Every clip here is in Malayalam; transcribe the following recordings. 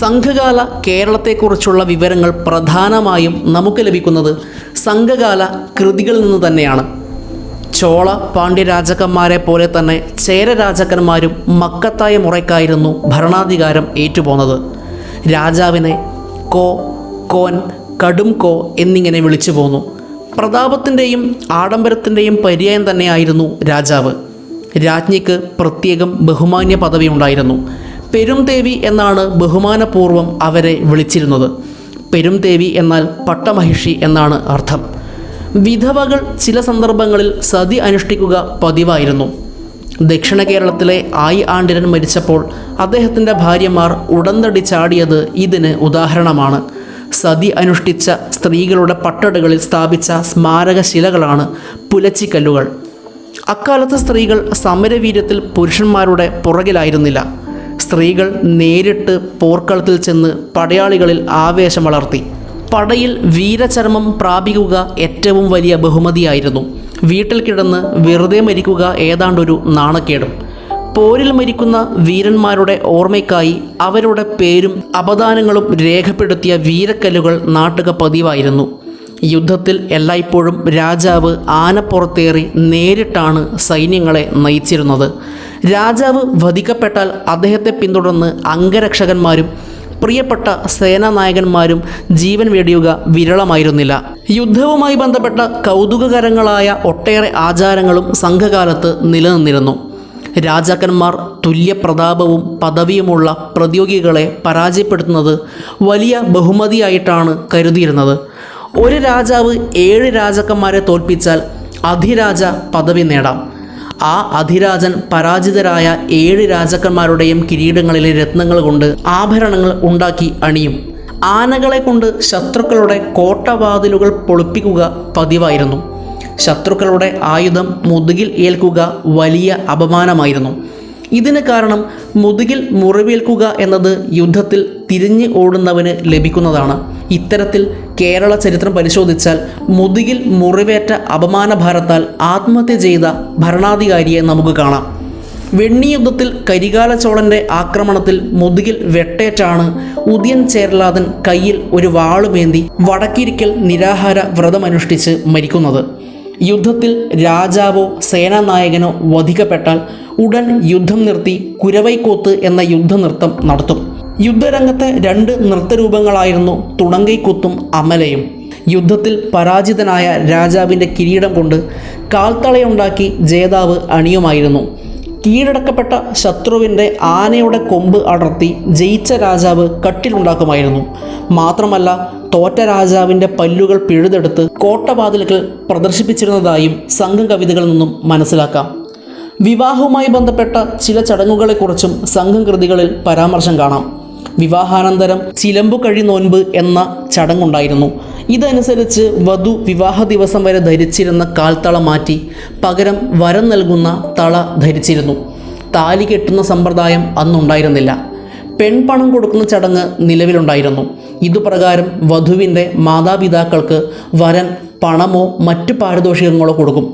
സംഘകാല കേരളത്തെക്കുറിച്ചുള്ള വിവരങ്ങൾ പ്രധാനമായും നമുക്ക് ലഭിക്കുന്നത് സംഘകാല കൃതികളിൽ നിന്ന് തന്നെയാണ്. ചോള പാണ്ഡ്യ രാജാക്കന്മാരെ പോലെ തന്നെ ചേര രാജാക്കന്മാരും മക്കത്തായ മുറയ്ക്കായിരുന്നു ഭരണാധികാരം ഏറ്റുപോന്നത്. രാജാവിനെ കോ കോൻ കടും കോ എന്നിങ്ങനെ വിളിച്ചു പോന്നു. പ്രതാപത്തിന്റെയും ആഡംബരത്തിന്റെയും പര്യായം തന്നെയായിരുന്നു രാജാവ്. രാജ്ഞിക്ക് പ്രത്യേകം ബഹുമാന്യ പദവി ഉണ്ടായിരുന്നു പെരുംദേവി എന്നാണ് ബഹുമാനപൂർവം അവരെ വിളിച്ചിരുന്നത്. പെരുംദേവി എന്നാൽ പട്ടമഹിഷി എന്നാണ് അർത്ഥം. വിധവകൾ ചില സന്ദർഭങ്ങളിൽ സതി അനുഷ്ഠിക്കുക പതിവായിരുന്നു. ദക്ഷിണ കേരളത്തിലെ ആയി ആണ്ടിരൻ മരിച്ചപ്പോൾ അദ്ദേഹത്തിന്റെ ഭാര്യമാർ ഉടന്തടി ചാടിയത് ഇതിന് ഉദാഹരണമാണ്. സതി അനുഷ്ഠിച്ച സ്ത്രീകളുടെ പട്ടടുകളിൽ സ്ഥാപിച്ച സ്മാരകശിലകളാണ് പുലച്ചിക്കല്ലുകൾ. അക്കാലത്ത് സ്ത്രീകൾ സമരവീര്യത്തിൽ പുരുഷന്മാരുടെ പുറകിലായിരുന്നില്ല. സ്ത്രീകൾ നേരിട്ട് പോർക്കളത്തിൽ ചെന്ന് പടയാളികളിൽ ആവേശം വളർത്തി. പടയിൽ വീരചരമം പ്രാപിക്കുക ഏറ്റവും വലിയ ബഹുമതിയായിരുന്നു. വീട്ടിൽ കിടന്ന് വെറുതെ മരിക്കുക ഏതാണ്ടൊരു നാണക്കേടും. പോരിൽ മരിക്കുന്ന വീരന്മാരുടെ ഓർമ്മയ്ക്കായി അവരുടെ പേരും അപദാനങ്ങളും രേഖപ്പെടുത്തിയ വീരക്കല്ലുകൾ നാട്ടുക പതിവായിരുന്നു. യുദ്ധത്തിൽ എല്ലായ്പ്പോഴും രാജാവ് ആനപ്പുറത്തേറി നേരിട്ടാണ് സൈന്യങ്ങളെ നയിച്ചിരുന്നത്. രാജാവ് വധിക്കപ്പെട്ടാൽ അദ്ദേഹത്തെ പിന്തുടർന്ന് അംഗരക്ഷകന്മാരും പ്രിയപ്പെട്ട സേനാനായകന്മാരും ജീവൻ വെടിയുക വിരളമായിരുന്നില്ല. യുദ്ധവുമായി ബന്ധപ്പെട്ട കൗതുകകരങ്ങളായ ഒട്ടേറെ ആചാരങ്ങളും സംഘകാലത്ത് നിലനിന്നിരുന്നു. രാജാക്കന്മാർ തുല്യപ്രതാപവും പദവിയുമുള്ള പ്രതിയോഗികളെ പരാജയപ്പെടുത്തുന്നത് വലിയ ബഹുമതിയായിട്ടാണ് കരുതിയിരുന്നത്. ഒരു രാജാവ് ഏഴ് രാജാക്കന്മാരെ തോൽപ്പിച്ചാൽ അധിരാജ പദവി നേടാം. ആ അധിരാജൻ പരാജിതരായ ഏഴ് രാജാക്കന്മാരുടെയും കിരീടങ്ങളിലെ രത്നങ്ങൾ കൊണ്ട് ആഭരണങ്ങൾ ഉണ്ടാക്കി അണിയും. ആനകളെ കൊണ്ട് ശത്രുക്കളുടെ കോട്ടവാതിലുകൾ പൊളിപ്പിക്കുക പതിവായിരുന്നു. ശത്രുക്കളുടെ ആയുധം മുതുകിൽ ഏൽക്കുക വലിയ അപമാനമായിരുന്നു. ഇതിന് കാരണം മുതുകിൽ മുറിവേൽക്കുക എന്നത് യുദ്ധത്തിൽ തിരിഞ്ഞ് ഓടുന്നവന് ലഭിക്കുന്നതാണ്. ഇത്തരത്തിൽ കേരള ചരിത്രം പരിശോധിച്ചാൽ മുതുകിൽ മുറിവേറ്റ അപമാനഭാരത്താൽ ആത്മഹത്യ ചെയ്ത ഭരണാധികാരിയെ നമുക്ക് കാണാം. വെണ്ണി യുദ്ധത്തിൽ കരികാല ചോളന്റെ ആക്രമണത്തിൽ മുതുകിൽ വെട്ടേറ്റാണ് ഉദയൻ ചേരലാതൻ കയ്യിൽ ഒരു വാളുമേന്തി വടക്കിരിക്കൽ നിരാഹാര വ്രതമനുഷ്ഠിച്ച് മരിക്കുന്നത്. യുദ്ധത്തിൽ രാജാവോ സേനാനായകനോ വധിക്കപ്പെട്ടാൽ ഉടൻ യുദ്ധം നിർത്തി കുരവൈക്കോത്ത് എന്ന യുദ്ധനൃത്തം നടത്തും. യുദ്ധരംഗത്തെ രണ്ട് നൃത്തരൂപങ്ങളായിരുന്നു തുണങ്കൈക്കുത്തും അമലയും. യുദ്ധത്തിൽ പരാജിതനായ രാജാവിന്റെ കിരീടം കൊണ്ട് കാൽത്തളയുണ്ടാക്കി ജേതാവ് അണിയുമായിരുന്നു. കീഴടക്കപ്പെട്ട ശത്രുവിന്റെ ആനയുടെ കൊമ്പ് അടർത്തി ജയിച്ച രാജാവ് കട്ടിലുണ്ടാക്കുമായിരുന്നു. മാത്രമല്ല തോറ്റ രാജാവിന്റെ പല്ലുകൾ പിഴുതെടുത്ത് കോട്ടവാതിലുകൾ പ്രദർശിപ്പിച്ചിരുന്നതായും സംഘം കവിതകളിൽ നിന്നും മനസ്സിലാക്കാം. വിവാഹവുമായി ബന്ധപ്പെട്ട ചില ചടങ്ങുകളെക്കുറിച്ചും സംഘം കൃതികളിൽ പരാമർശം കാണാം. വിവാഹാനന്തരം ചിലമ്പു കഴി നോൻപ് എന്ന ചടങ്ങുണ്ടായിരുന്നു. ഇതനുസരിച്ച് വധു വിവാഹ ദിവസം വരെ ധരിച്ചിരുന്ന കാൽത്തള മാറ്റി പകരം വരം നൽകുന്ന തള ധരിച്ചിരുന്നു. താലി കെട്ടുന്ന സമ്പ്രദായം അന്നുണ്ടായിരുന്നില്ല. പെൺപണം കൊടുക്കുന്ന ചടങ്ങ് നിലവിലുണ്ടായിരുന്നു. ഇതുപ്രകാരം വധുവിന്റെ മാതാപിതാക്കൾക്ക് വരൻ പണമോ മറ്റു പാരിതോഷികങ്ങളോ കൊടുക്കും.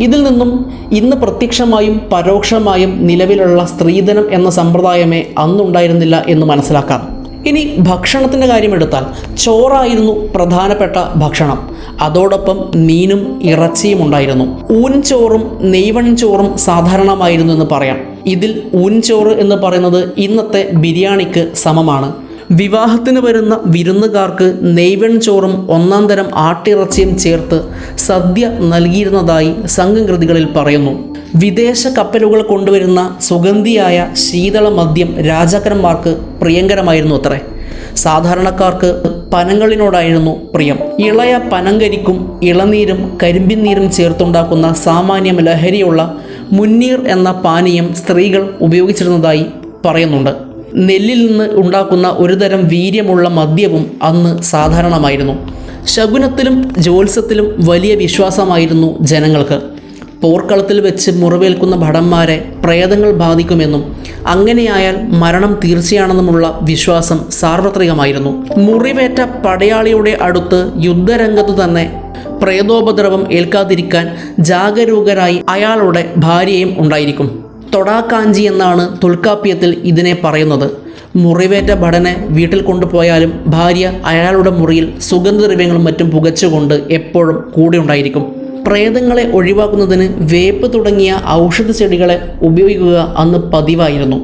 ഇതിൽ നിന്നും ഇന്ന് പ്രത്യക്ഷമായും പരോക്ഷമായും നിലവിലുള്ള സ്ത്രീധനം എന്ന സമ്പ്രദായമേ അന്നുണ്ടായിരുന്നില്ല എന്ന് മനസ്സിലാക്കാം. ഇനി ഭക്ഷണത്തിന്റെ കാര്യമെടുത്താൽ ചോറായിരുന്നു പ്രധാനപ്പെട്ട ഭക്ഷണം. അതോടൊപ്പം മീനും ഇറച്ചിയും ഉണ്ടായിരുന്നു. ഊൻചോറും നെയ്വൺ ചോറും സാധാരണമായിരുന്നു എന്ന് പറയാം. ഇതിൽ ഊൻചോറ് എന്ന് പറയുന്നത് ഇന്നത്തെ ബിരിയാണിക്ക് സമമാണ്. വിവാഹത്തിന് വരുന്ന വിരുന്നുകാർക്ക് നെയ്വൺ ചോറും ഒന്നാം തരം ആട്ടിറച്ചിയും ചേർത്ത് സദ്യ നൽകിയിരുന്നതായി സംഘം കൃതികളിൽ പറയുന്നു. വിദേശ കപ്പലുകൾ കൊണ്ടുവരുന്ന സുഗന്ധിയായ ശീതള മദ്യം രാജാക്കന്മാർക്ക് പ്രിയങ്കരമായിരുന്നു അത്രേ. സാധാരണക്കാർക്ക് പനങ്ങളിനോടായിരുന്നു പ്രിയം. ഇളയ പനങ്കരിക്കും ഇളനീരും കരിമ്പിൻ നീരും ചേർത്തുണ്ടാക്കുന്ന സാമാന്യം ലഹരിയുള്ള മുന്നീർ എന്ന പാനീയം സ്ത്രീകൾ ഉപയോഗിച്ചിരുന്നതായി പറയുന്നുണ്ട്. നെല്ലിൽ നിന്ന് ഉണ്ടാക്കുന്ന ഒരുതരം വീര്യമുള്ള മദ്യവും അന്ന് സാധാരണമായിരുന്നു. ശകുനത്തിലും ജ്യോത്സ്യത്തിലും വലിയ വിശ്വാസമായിരുന്നു ജനങ്ങൾക്ക്. പോർക്കളത്തിൽ വെച്ച് മുറിവേൽക്കുന്ന ഭടന്മാരെ പ്രേതങ്ങൾ ബാധിക്കുമെന്നും അങ്ങനെയായാൽ മരണം തീർച്ചയാണെന്നുമുള്ള വിശ്വാസം സാർവത്രികമായിരുന്നു. മുറിവേറ്റ പടയാളിയുടെ അടുത്ത് യുദ്ധരംഗത്തു തന്നെ പ്രേതോപദ്രവം ഏൽക്കാതിരിക്കാൻ ജാഗരൂകരായി അയാളുടെ ഭാര്യയും ഉണ്ടായിരിക്കും. തൊടാക്കാഞ്ചി എന്നാണ് തൊൽക്കാപ്പ്യത്തിൽ ഇതിനെ പറയുന്നത്. മുറിവേറ്റ ഭടനെ വീട്ടിൽ കൊണ്ടുപോയാലും ഭാര്യ അയാളുടെ മുറിയിൽ സുഗന്ധദ്രവ്യങ്ങളും മറ്റും പുകച്ചുകൊണ്ട് എപ്പോഴും കൂടെ ഉണ്ടായിരിക്കും പ്രേതങ്ങളെ ഒഴിവാക്കുന്നതിന് വേപ്പ് തുടങ്ങിയ ഔഷധ ചെടികളെ ഉപയോഗിക്കുക അന്ന് പതിവായിരുന്നു.